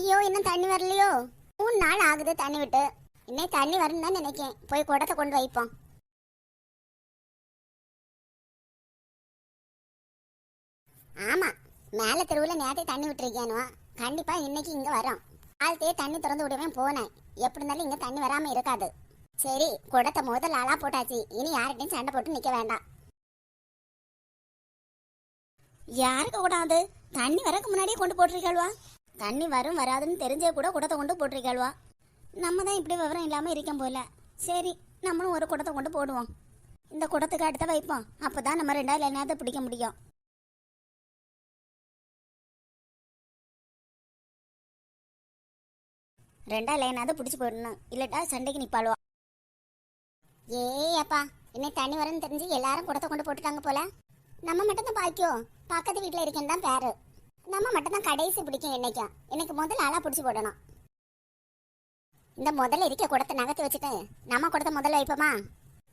ஐயோ இன்னும் தண்ணி வரலையோ? மூணு நாள் ஆகுது தண்ணி விட்டு. இன்னும் தண்ணி வரும்னு தான் நினைக்கேன். போய் குடத்தை கொண்டு வைப்போம். ஆமா மேல தெருவுல நேரத்தை தண்ணி விட்டுருக்கேனுவா கண்டிப்பா இன்னைக்கு இங்க வரோம். ஆழ்த்தையே தண்ணி திறந்து விடுவேன் போனேன். எப்படி இருந்தாலும் இங்க தண்ணி வராம இருக்காது. சரி குடத்தை முதல் ஆளா போட்டாச்சு. இனி யார்கிட்டையும் சண்டை போட்டு நிக்க வேண்டாம். யாருக்கு கூடாது தண்ணி வரக்கு முன்னாடியே கொண்டு போட்டிருக்கல்வா தண்ணி வரும் வராதுன்னு தெரிஞ்சே கூட குடத்தை கொண்டு போட்டிருக்கல்வா நம்ம தான் இப்படி விவரம் இல்லாம இருக்கோம் போல. சரி நம்மளும் ஒரு குடத்தை கொண்டு போடுவோம். இந்த குடத்துக்கு அடுத்த வைப்போம். அப்பதான் நம்ம ரெண்டாவது என்னத்தை பிடிக்க முடியும். ரெண்டா லைனாவது பிடிச்சி போடணும். இல்லட்டா சண்டைக்கு நிப்பாளுவா. ஏய் அப்பா இன்னைக்கு தண்ணி வரும்னு தெரிஞ்சு எல்லாரும் குடத்தை கொண்டு போட்டுட்டாங்க போல. நம்ம மட்டும் தான் பாக்கியோ பக்கத்து வீட்டில் இருக்கேன்னு தான் பேரு. நம்ம மட்டும் தான் கடைசி பிடிக்கும் என்னைக்கும். எனக்கு முதல்ல ஆளா பிடிச்சி போடணும். இந்த முதல்ல இருக்க குடத்தை நகர்த்தி வச்சுட்டு நம்ம குடத்தை முதல்ல வைப்போமா?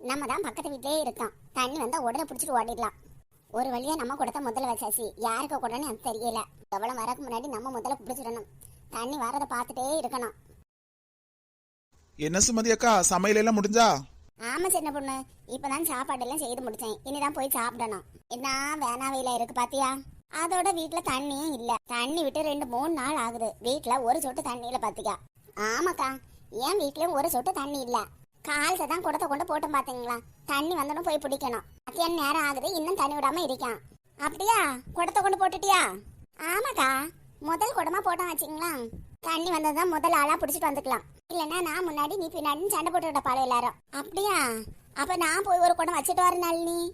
நம்ம தான் பக்கத்து வீட்டிலே இருக்கோம். தண்ணி வந்தா உடனே பிடிச்சிட்டு ஓடிடலாம். ஒரு வழியா நம்ம குடத்தை முதல்ல வச்சாச்சு. யாருக்கு குடன்னு எனக்கு தெரியல. எவ்வளவு வரக்கு முன்னாடி நம்ம முதல்ல பிடிச்சிடணும். தண்ணி வரதை பார்த்துட்டே இருக்கணும். என்ன சுமதி அக்கா சமையல் எல்லாம் முடிஞ்சா? ஆமா சின்ன பொண்ணு. இப்பதான் சாப்பாடு எல்லாம் செய்து முடிச்சேன். இனிதான் போய் சாப்பிடணும். என்ன வேணாவையில இருக்கு பாத்தியா? அதோட வீட்டுல தண்ணியும் இல்ல. தண்ணி விட்டு ரெண்டு மூணு நாள் ஆகுது. வீட்டுல ஒரு சொட்டு தண்ணியில பாத்துக்கா ஆமாக்கா. என் வீட்லயும் ஒரு சொட்டு தண்ணி இல்ல. கால்ஸை தான் குடத்தை கொண்டு போட்டோம் பாத்தீங்களா? தண்ணி வந்தனும் போய் பிடிக்கணும். மத்தியான நேரம் ஆகுது. இன்னும் தண்ணி விடாம இருக்கான். அப்படியா? குடத்தை கொண்டு போட்டுட்டியா? ஆமாக்கா. முதல் குடமா போட்டோம் வச்சுங்களா? தண்ணி வந்ததுதான் முதல் ஆளா பிடிச்சிட்டு வந்துக்கலாம். இல்லைன்னா நான் முன்னாடி நீ பின்னாடி சண்டை போட்டு பாலை எல்லாரும். அப்படியா? அப்ப நான் போய் ஒரு குடம் வச்சுட்டு வரேன் நளினி.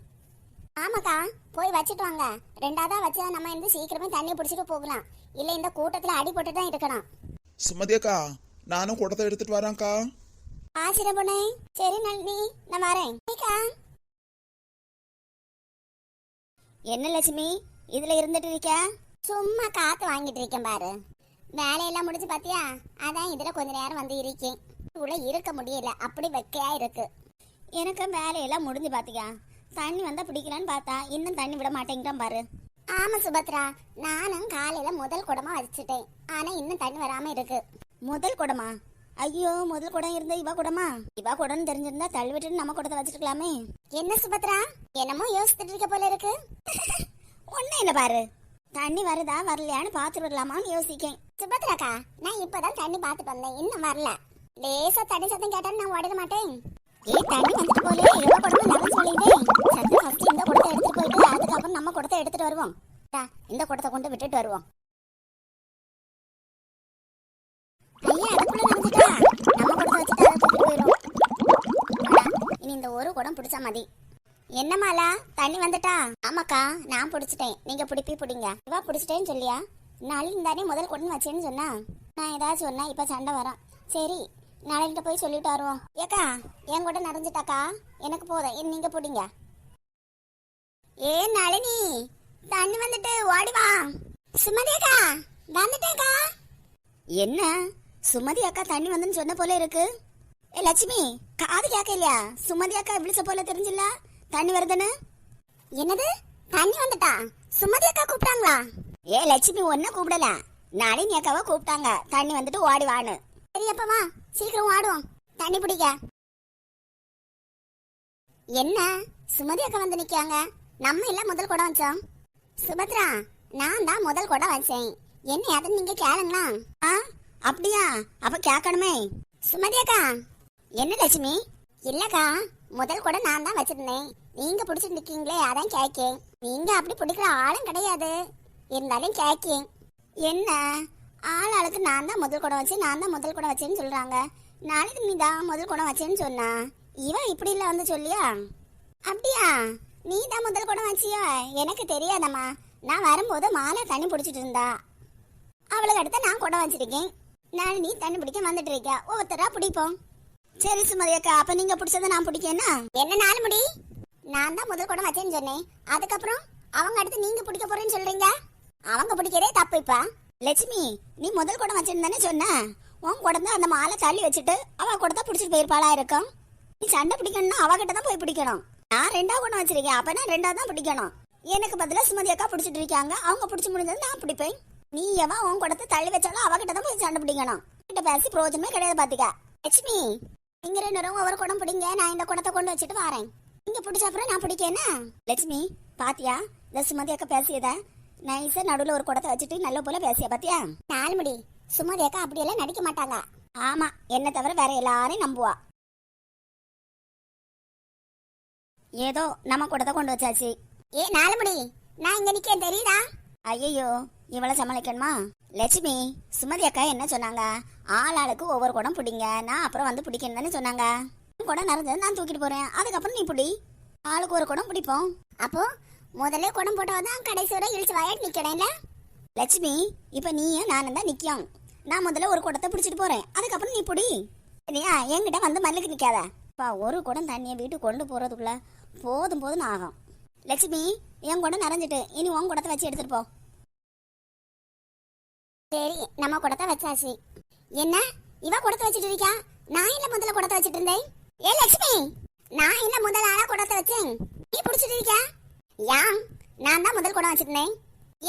ஆமாக்கா போய் வச்சுட்டு வாங்க. ரெண்டாவதா வச்சா நம்ம இந்த சீக்கிரமே தண்ணி பிடிச்சிட்டு போகலாம். இல்ல இந்த கூட்டத்துல அடி போட்டு தான் இருக்கணும். சுமதி அக்கா நானும் குடத்தை எடுத்துட்டு வரேன்க்கா. ஆசிர பொண்ணே சரி நளினி நான் வரேன். என்ன லட்சுமி இதுல இருந்துட்டு இருக்க? சும்மா காத்து வாங்கிட்டு இருக்கேன் பாரு. வேலையெல்லாம் முடிஞ்சு பாத்தியா? அதான் இதுல கொஞ்ச நேரம் வந்து இருக்கேன். உள்ள இருக்க முடியல. அப்படி வெக்கையா இருக்கு. எனக்கு வேலையெல்லாம் முடிஞ்சு பாத்தியா? தண்ணி வந்தா பிடிக்கலான்னு பார்த்தா இன்னும் தண்ணி விட மாட்டேங்கிறான் பாரு. ஆமா சுபத்ரா நானும் காலையில முதல் குடமா வச்சுட்டேன். ஆனா இன்னும் தண்ணி வராம இருக்கு. முதல் குடமா? ஐயோ முதல் குடம் இருந்த இவ குடமா? இவ குடம்னு தெரிஞ்சிருந்தா தள்ளி விட்டுட்டு நம்ம குடத்தை வச்சிருக்கலாமே. என்ன சுபத்ரா? என்னமோ யோசிச்சுட்டு இருக்க போல இருக்கு. ஒண்ணு என்ன பாரு. தண்ணி வருதா வரலையான்னு பாத்துட்டு வரலாமான்னு யோசிக்கேன். சுபத்ராக்கா நான் இப்பதான் தண்ணி பாத்துட்டு வந்தேன். இன்னும் வரல. லேசா தண்ணி சத்தம் கேட்டா நான் ஓடிட மாட்டேன். ஏய் தண்ணி வந்துட்டு போலே. லெவல் இந்த குடத்தை எடுத்துட்டு போயிட்டு அதுக்கப்புறம் நம்ம குடத்தை எடுத்துட்டு வருவோம். இந்த குடத்தை கொண்டு விட்டுட்டு வருவோம். ஐயா அதுக்குள்ள நம்ம குடத்தை வச்சுட்டு அதை தூக்கிட்டு போயிடும் இனி இந்த ஒரு குடம் பிடிச்சா மதி. என்ன மாலா தண்ணி வந்துட்டா? ஆமாக்கா நான் பிடிச்சிட்டேன். நீங்க பிடிப்பி பிடிங்க. இவா பிடிச்சிட்டேன்னு சொல்லியா? நாளைக்கு தானே முதல் கொண்டு வச்சேன்னு சொன்னா? நான் ஏதாச்சும் சொன்னா இப்ப சண்டை வரும். சரி நாளைக்கிட்ட போய் சொல்லிட்டு வருவோம். ஏக்கா என் கூட நடந்துட்டாக்கா? எனக்கு போதும். நீங்க போடுங்க. ஏ நளினி தண்ணி வந்துட்டு ஓடி வா. சுமதி அக்கா வந்துட்டேக்கா என்ன? சுமதி அக்கா தண்ணி வந்துன்னு சொன்ன போல இருக்கு. ஏ லட்சுமி காது கேட்க இல்லையா சுமதி அக்கா விழிச்ச போல தெரிஞ்சில்ல? தண்ணி வருதுன்னு? என்னது? தண்ணி வந்துட்டா? சுமதி அக்கா கூப்பிட்டாங்களா? ஏ லட்சுமி ஒன்னும் கூப்பிடல. நளினி அக்காவை கூப்பிட்டாங்க. தண்ணி வந்துட்டு ஓடி வான்னு. சரி அப்பமா சீக்கிரம் ஆடுவோம் தண்ணி பிடிக்க. என்ன? சுமதி அக்கா வந்து நிக்காங்க நம்ம எல்லாம் முதல் குடம் வச்சோம். சுபத்ரா நான் தான் முதல் குடம் வச்சேன். என்ன அதை நீங்க கேளுங்களா? ஆ அப்படியா? அப்ப கேட்கணுமே. சுமதி அக்கா என்ன லட்சுமி? இல்லக்கா முதல் குடம் நான் தான் வச்சிருந்தேன். நீங்க பிடிச்சிட்டு இருக்கீங்களே அதான் கேக்கேன் நீங்க அப்படி பிடிக்கிற ஆளும் கிடையாது. இருந்தாலும் கேக்கேன் என்ன? ஆள் ஆளுக்கு நான் தான் முதல் குடம் வச்சு நான் தான் முதல் குடம் வச்சேன்னு சொல்றாங்க. நாளைக்கு நீ தான் முதல் குடம் வச்சேன்னு சொன்னா? இவன் இப்படி இல்ல வந்து சொல்லியா? அப்படியா? நீ தான் முதல் குடம் வச்சியா? எனக்கு தெரியாதம்மா. நான் வரும்போது மாலை தண்ணி பிடிச்சிட்டு இருந்தா. அவளுக்கு அடுத்து நான் குடம் வச்சிருக்கேன். நான் நீ தண்ணி பிடிக்க வந்துட்டு இருக்க. ஒவ்வொருத்தரா பிடிப்போம். சரி சுமதி அக்கா அப்ப நீங்க பிடிச்சத நான் பிடிக்கேன்னா என்ன? நாலு முடி? நான் தான் முதல் குடம் வச்சேன்னு சொன்னேன். அதுக்கப்புறம் அவங்க அடுத்து நீங்க பிடிக்க போறேன்னு சொல்றீங்க? அவங்க பிடிக்கிறதே தப்பு இப்ப. லட்சுமி நீ முதல் குடம் வச்சேன்னு சொன்ன. உன் குடம் தான் அந்த மாலை தள்ளி வச்சுட்டு அவ குடத்தை பிடிச்சிட்டு போயிருப்பாளா இருக்கும்? நீ சண்டை பிடிக்கணும்னா அவகிட்ட தான் போய் பிடிக்கணும். நான் ரெண்டா குடம் வச்சிருக்கேன் அப்பனா ரெண்டா தான் பிடிக்கணும். எனக்கு பதிலா சுமதி அக்கா பிடிச்சிட்டு இருக்காங்க அவங்க பிடிச்சி முடிஞ்சது நான் பிடிப்பேன். நீ எவன் உன் குடத்தை தள்ளி வச்சாலும் அவகிட்ட தான் போய் சண்டை பிடிக்கணும். கிட்ட பேசி பிரோஜனமே கிடையாது பாத்துக்க. லட்சுமி நீங்க ரெண்டு பேரும் ஒவ்வொரு குடம் பிடிங்க நான் இந்த குடத்தை கொண்டு வச்சுட்டு வரேன். நீங்க பிடிச்ச அப்புறம் நான் பிடிக்கேன்னா லட்சுமி பாத்தியா? இந்த சுமதி அக்கா பேசியதை நைஸா நடுவுல ஒரு குடத்தை வச்சுட்டு நல்ல போல பேசிய பாத்தியா? நாலு முடி சுமதி அக்கா அப்படியெல்லாம் நடிக்க மாட்டாங்க ஆமா என்ன தவிர வேற எல்லாரையும் நம்புவா. ஏதோ நம்ம குடத்தை கொண்டு வச்சாச்சு. ஏ நாலுமணி நான் இங்க நிக்க தெரியுதா? ஐயோ இவ்வளவு சமாளிக்கணுமா? லட்சுமி சுமதி அக்கா என்ன சொன்னாங்க? ஆள் ஆளுக்கு ஒவ்வொரு குடம் பிடிங்க நான் அப்புறம் வந்து பிடிக்கணும் தானே சொன்னாங்க. உன் குடம் நிறைஞ்சது நான் தூக்கிட்டு போறேன். அதுக்கப்புறம் நீ பிடி. ஆளுக்கு ஒரு குடம் பிடிப்போம். அப்போ முதல்ல குடம் போட்டாதான் கடைசி வரை இழுச்சு வாயாட் நிக்கணும்ல லட்சுமி இப்ப நீயும் நானும் தான் நிற்கும் நான் முதல்ல ஒரு குடத்தை பிடிச்சிட்டு போறேன். அதுக்கப்புறம் நீ பிடி. சரியா என்கிட்ட வந்து மல்லுக்கு நிக்காத. இப்போ ஒரு குடம் தண்ணியை வீட்டுக்கு கொண்டு போறதுக்குள்ள போதும் போதும் ஆகும். லட்சுமி என் குடம் நிறைஞ்சிட்டு இனி உன் குடத்தை வச்சு எடுத்துட்டு போ. சரி நம்ம குடத்தை வச்சாச்சு. என்ன? இவ குடத்தை வச்சுட்டு இருக்கா? நான் இல்ல முதல்ல குடத்தை வச்சுட்டு இருந்தேன்? ஏ லட்சுமி நான் இல்ல முதல் ஆளா குடத்தை வச்சேன்? நீ பிடிச்சிட்டு இருக்கியா? யா நான் தான் முதல் குடம் வச்சிருந்தேன்.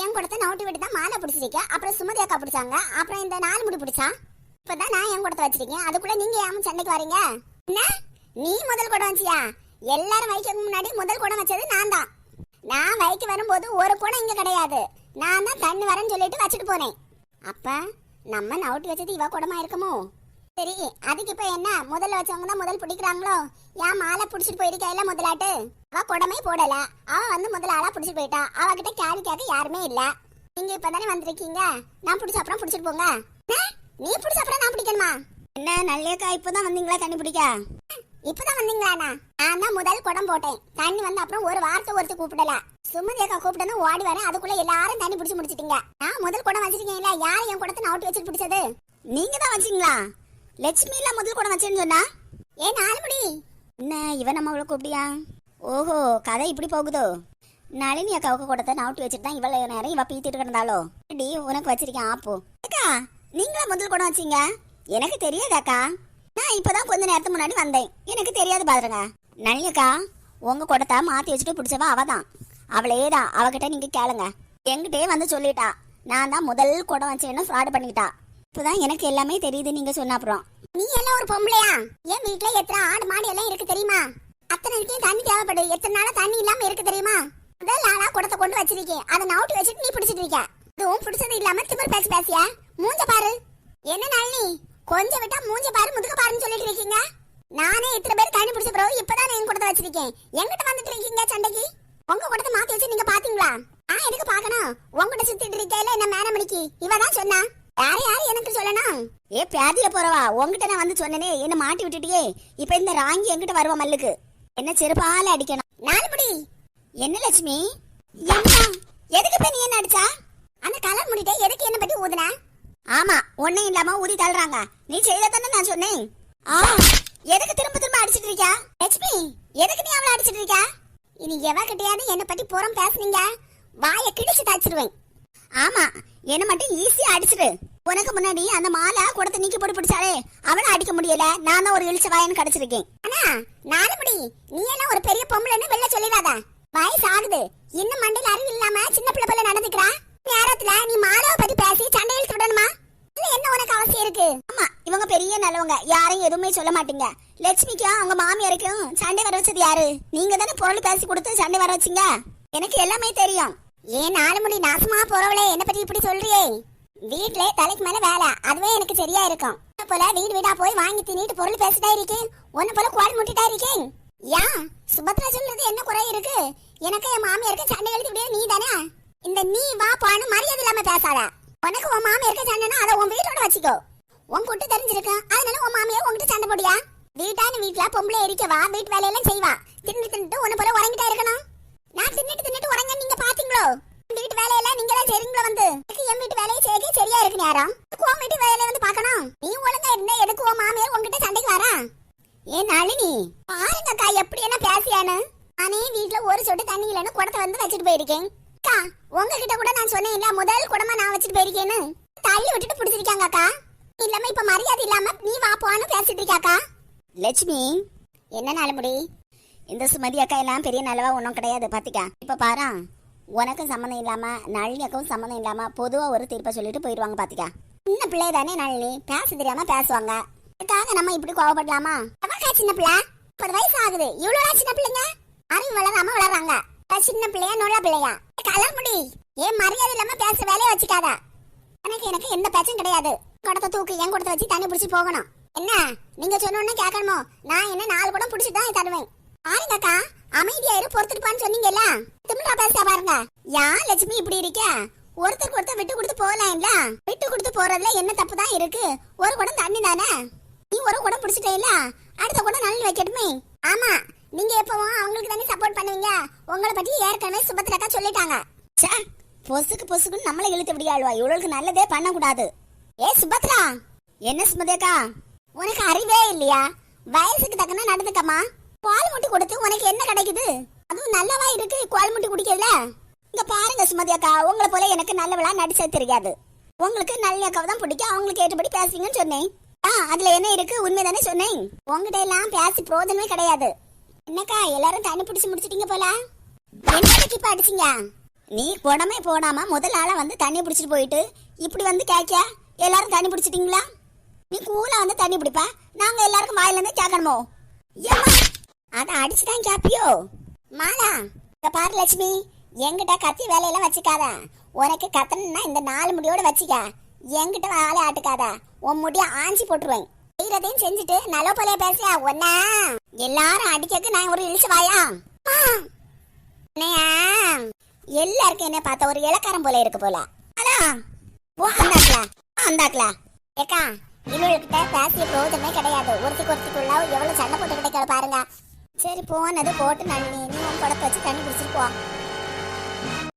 என் குடத்தை நவுட்டி விட்டு தான் மாலை பிடிச்சிருக்க அப்புறம் சுமதி அக்கா பிடிச்சாங்க. அப்புறம் இந்த நாலு முடி பிடிச்சா? இப்பதான் நான் என் குடத்தை வச்சிருக்கேன். அதுக்குள்ள நீங்க ஏன் சண்டைக்கு வரீங்க? என்ன? நீ முதல் குடம் வச்சியா? எல்லாரும் வைக்கிறதுக்கு முன்னாடி முதல் குடம் வச்சது நான் தான். நான் வைக்க வரும்போது ஒரு குடம் இங்க கிடையாது. நான் தான் தண்ணி வரேன்னு சொல்லிட்டு வச்சுட்டு போனேன். அப்ப நம்ம நவுட்டி வச்சது இவ குடமா இருக்குமோ? சரி அதுக்கு இப்ப என்ன? முதல்ல வச்சவங்க தான் முதல் பிடிக்கிறாங்களோ? ஏன் மாலை பிடிச்சிட்டு போயிருக்கா இல்ல முதலாட்டு? அவ குடமே போடல. அவ வந்து முதல் ஆளா பிடிச்சிட்டு போயிட்டா. அவகிட்ட கேள்வி கேட்க யாருமே இல்ல. நீங்க இப்பதானே வந்திருக்கீங்க? நான் பிடிச்ச அப்புறம் பிடிச்சிட்டு போங்க? நீ பிடிச்ச அப்புறம் நான் பிடிக்கணுமா? என்ன நல்லேக்கா இப்பதான் வந்தீங்களா தண்ணி பிடிக்க? இப்பதான் வந்தீங்களாண்ணா? நான் தான் முதல் குடம் போட்டேன். தண்ணி வந்து அப்புறம் ஒரு வார்த்தை ஒருத்தர் கூப்பிடல. சுமதி அக்கா கூப்பிட்டதும் ஓடி வரேன். அதுக்குள்ள எல்லாரும் தண்ணி பிடிச்சு முடிச்சிட்டீங்க. நான் முதல் குடம் வச்சிருக்கீங்களா யார் என் குடத்தை நவுட்டி வச்சுட்டு பிடிச்சது? நீங்க தான் வச்சீங்களா? லட்சுமி இல்ல முதல் குடம் வச்சேன்னு சொன்னா? ஏ நாலு என்ன இவன் நம்ம அவளை கூப்பிடியா ஓஹோ கதை இப்படி போகுதோ? நளினி அக்காவுக்கு கூடத்தை நவுட்டி வச்சுட்டு தான் இவ்வளவு நேரம் இவ பீத்திட்டு கிடந்தாலோ டி உனக்கு வச்சிருக்கேன் ஆப்போ. அக்கா நீங்களா முதல் குடம் வச்சீங்க? எனக்கு தெரியாதாக்கா நான் இப்பதான் கொஞ்ச நேரத்துக்கு முன்னாடி வந்தேன். எனக்கு தெரியாது பாருங்க. நளினி அக்கா உங்க குடத்தை மாத்தி வச்சுட்டு பிடிச்சவ அவதான். அவளே தான் அவகிட்ட நீங்க கேளுங்க. எங்கிட்டே வந்து சொல்லிட்டா. நான் தான் முதல் குடம் வச்சேன்னு ஃப்ராட் பண்ணிக்கிட்டா இப்பதான் எனக்கு எல்லாமே தெரியுது நீங்க சொன்ன அப்புறம். நீ எல்லாம் ஒரு பொம்பளையா? என் வீட்டுல எத்தனை ஆடு மாடு எல்லாம் இருக்கு தெரியுமா? அத்தனை இதுக்கும் தண்ணி தேவைப்படுது. எத்தனை நாளா தண்ணி இல்லாம இருக்கு தெரியுமா? முதல் நாளா குடத்தை கொண்டு வச்சிருக்கேன் அதை நவுட்டி வச்சுட்டு நீ பிடிச்சிட்டு இருக்க. இதுவும் பிடிச்சது இல்லாம திமிர் பேசி பேசியா? மூஞ்ச பாரு. என்ன நளினி? கொஞ்சம் விட்டா மூஞ்ச பாரு முதுக பாருன்னு சொல்லிட்டு இருக்கீங்க. நானே இத்தனை பேர் தண்ணி பிடிச்ச பிறகு இப்பதான் நான் என் குடத்தை வச்சிருக்கேன். எங்கிட்ட வந்துட்டு இருக்கீங்க சண்டைக்கு? உங்க குடத்தை மாத்தி வச்சு நீங்க பாத்தீங்களா? நான் எதுக்கு பாக்கணும் உங்ககிட்ட சுத்திட்டு இருக்கையில என்ன மேனமணிக்கு? இவ தான் சொன்னா. யாரு யாரு எனக்கு சொல்லணும் ஏ பேதியில போறவா? உங்ககிட்ட நான் வந்து சொன்னனே என்ன மாட்டி விட்டுட்டியே. இப்ப இந்த ராங்கி என்கிட்ட வருவா மல்லுக்கு. என்ன செருப்பால அடிக்கணும். நாலுபடி என்ன லட்சுமி? என்ன எதுக்கு இப்ப நீ என்ன அடிச்சா? அந்த கலர் முடிட்டே எதுக்கு என்ன பத்தி ஊதுன? ஆமா ஒன்னும் இல்லாம ஊதி தள்ளுறாங்க. நீ செய்ததானே நான் சொன்னேன். ஆ எதுக்கு திரும்ப திரும்ப அடிச்சிட்டு இருக்கியா? லட்சுமி எதுக்கு நீ அவளை அடிச்சிட்டு இருக்கியா? இனி எவகிட்டயாவது என்ன பத்தி புறம் பேசுனீங்க. வாயை கிடிச்சு தாச்சிருவேன். ஆமா என்ன மட்டும் ஈஸியா அடிச்சிடு உனக்கு முன்னாடி அந்த மாலை கொடுத்து நீக்கி போட்டு பிடிச்சாலே அவனை அடிக்க முடியல. நான் தான் ஒரு இழிச்ச வாயன்னு கிடைச்சிருக்கேன். ஆனா நாலுபடி நீ எல்லாம் ஒரு பெரிய பொம்பளைன்னு வெளில சொல்லிடாத. வயசு ஆகுது. இன்னும் மண்டையில அறிவு இல்லாம சின்ன பிள்ளை போல நடந்துக்கிறா. நேரத்துல நீ மாலாவை பத்தி பேசி சண்டை இழுத்து விடணுமா? இல்ல என்ன உனக்கு அவசியம் இருக்கு? ஆமா இவங்க பெரிய நல்லவங்க. யாரையும் எதுவுமே சொல்ல மாட்டீங்க. லட்சுமிக்கும் அவங்க மாமியாருக்கும் சண்டை வர வச்சது யாரு? நீங்க தானே பொருள் பேசி கொடுத்து சண்டை வர வச்சீங்க? எனக்கு எல்லாமே தெரியும். ஏன் நாலு முடி நாசமா போறவளே? என்ன பத்தி இப்படி சொல்றியே? வீட்ல தலைக்கு மேல வேலை. அதுவே எனக்கு சரியா இருக்கும். போல வீடு வீடா போய் வாங்கி தின்னிட்டு பொருள் பேசிட்டா இருக்கேன். ஒன்னு போல குவால் முட்டிட்டா இருக்கேன். யா சுபத்ரா சொல்றது என்ன குறை இருக்கு? எனக்கு என் மாமியாருக்கு சண்டை எழுதி விட நீ தானே இந்த நீ வா பானு மரியாதை இல்லாம பேசாத. உனக்கு உன் மாமியாருக்கு சண்டைனா அதை உன் வீட்டோட வச்சுக்கோ. உன் கூட்டு தெரிஞ்சிருக்கும் அதனால உன் மாமியார் உன்கிட்ட சண்டை போடியா வீட்டான வீட்டுல பொம்பளை எரிக்கவா வீட்டு வேலையெல்லாம் செய்வா. தின்னு தின்னுட்டு ஒன்னு போல உறங்கிட்டா இருக்கணும். நான் தின்னுட்டு தின்னுட்டு உறங்க நீங்க பாத்தீங்களோ? வீட்டு வேலையெல்லாம் நீங்க தான் செய்றீங்களோ வந்து? என் வீட்டு வேலையை செய்ய சரியா இருக்கு நேரம் உன் வீட்டு வேலையை வந்து பார்க்கணும்? நீ ஒழுங்கா இருந்தா எதுக்கு உன் மாமியார் உன்கிட்ட சண்டைக்கு வரா? ஏ நளினி பாருங்க அக்கா எப்படி என்ன பேசியானு நானே வீட்ல ஒரு சொட்டு தண்ணி இல்லைன்னு குடத்தை வந்து வச்சுட்டு போயிருக்கேன். அக்கா உங்ககிட்ட கூட நான் சொன்னேன் இல்ல முதல் குடமா நான் வச்சுட்டு போயிருக்கேன்னு? தள்ளி விட்டுட்டு பிடிச்சிருக்காங்க அக்கா இல்லாம இப்ப மரியாதை இல்லாம நீ வா போன்னு பேசிட்டு இருக்காக்கா லட்சுமி. என்ன நாள் முடி? இந்த சுமதி அக்கா எல்லாம் பெரிய நல்லவா ஒன்றும் கிடையாது. பாத்திக்கா. இப்ப பாரா உனக்கும் சம்மந்தம் இல்லாம நளினிக்கும் சம்மந்தம் இல்லாம பொதுவா ஒரு தீர்ப்பை சொல்லிட்டு போயிடுவாங்க பாத்துக்க. சின்ன பிள்ளை தானே நளினி? பேச தெரியாம பேசுவாங்க. அதுக்காக நம்ம இப்படி கோவப்படலாமா? அவக்கா சின்ன பிள்ளை? முப்பது வயசு ஆகுது. இவ்வளவு சின்ன பிள்ளைங்க? அறிவு வளராம வளர்றாங்க. சின்ன பிள்ளையா நொழ பிள்ளையா? கலர் முடி ஏன் மரியாதை இல்லாம பேச வேலையை வச்சுக்காத. எனக்கு எனக்கு எந்த பிரச்சனையும் கிடையாது. குடத்தை தூக்கு என் குடத்தை வச்சு தண்ணி பிடிச்சி போகணும். என்ன? நீங்க சொன்னோன்னு கேட்கணுமோ? நான் என்ன நாலு குடம் பிடிச்சிட்டு தான் தருவேன். பாருங்கக்கா அமைதியா இரு பொறுத்துட்டுப்பான்னு சொன்னீங்கல்ல? திமிழா பேச பாருங்க. யார் லட்சுமி இப்படி இருக்க? ஒருத்தருக்கு ஒருத்தர் விட்டு கொடுத்து போகலாம்ல? விட்டு கொடுத்து போறதுல என்ன தப்பு தான் இருக்கு? ஒரு குடம் தண்ணி தானே? நீ ஒரு குடம் பிடிச்சிட்டே அடுத்த குடம் நல்ல வைக்கட்டுமே. ஆமா நீங்க எப்பவும் அவங்களுக்கு தானே சப்போர்ட் பண்ணுவீங்க. உங்களை பத்தி ஏற்கனவே சுபத்ரக்கா சொல்லிட்டாங்க. பொசுக்கு பொசுக்குன்னு நம்மளை இழுத்து விடிய ஆழ்வா இவளுக்கு நல்லதே பண்ணக்கூடாது. ஏ சுபத்ரா! என்ன சுமதேக்கா உனக்கு அறிவே இல்லையா? வயசுக்கு தக்கன நடந்துக்கம்மா. பால் முட்டி கொடுத்து உனக்கு என்ன கிடைக்குது? அதுவும் நல்லவா இருக்கு பால் முட்டி குடிக்கிறதுல? இங்க பாருங்க சுமதி அக்கா உங்களை போல எனக்கு நல்லவளா நடிச்சது தெரியாது. உங்களுக்கு நல்ல அக்காவை தான் பிடிக்கும். அவங்களுக்கு ஏற்றபடி பேசுவீங்கன்னு சொன்னேன். ஆ அதுல என்ன இருக்கு? உண்மைதானே சொன்னேன். உங்ககிட்ட எல்லாம் பேசி பிரோஜனமே கிடையாது. என்னக்கா எல்லாரும் தண்ணி பிடிச்சி முடிச்சிட்டீங்க போல? என்ன இப்ப அடிச்சீங்க நீ குடமே போடாம முதல் ஆளா வந்து தண்ணி பிடிச்சிட்டு போயிட்டு இப்படி வந்து கேட்க எல்லாரும் தண்ணி பிடிச்சிட்டீங்களா? நீ கூலா வந்து தண்ணி பிடிப்பா நாங்க எல்லாருக்கும் வாயில இருந்து கேட்கணுமோ? ஏமா அத அடிச்சுதான் கேப்பியோ? மாலா இந்த பாரு லட்சுமி என்கிட்ட கத்தி வேலையெல்லாம் வச்சுக்காத. உனக்கு கத்தணும்னா இந்த நாலு முடியோட வச்சுக்க. என்கிட்ட வேலை ஆட்டுக்காத. உன் முடிய ஆஞ்சி போட்டுருவேன். செய்யறதையும் செஞ்சுட்டு நல்ல போல பேசியா ஒன்னா எல்லாரும் அடிக்கக்கு நான் ஒரு இழிச்சு வாயா? எல்லாருக்கும் என்ன பார்த்த ஒரு இலக்காரம் போல இருக்கு போல. அதான். ஓ அந்தாக்லா அந்தாக்லா ஏக்கா இவளுக்கிட்ட பேசிய பிரோஜனமே கிடையாது. ஒருத்திக்கு ஒருத்திக்குள்ள எவ்வளவு சண்டை போட்டு கிடைக்காது பாருங்க. சரி போனது போட்டு நன்னி நீ உன் குடத்தை வச்சு தண்ணி குடிச்சிட்டு போ.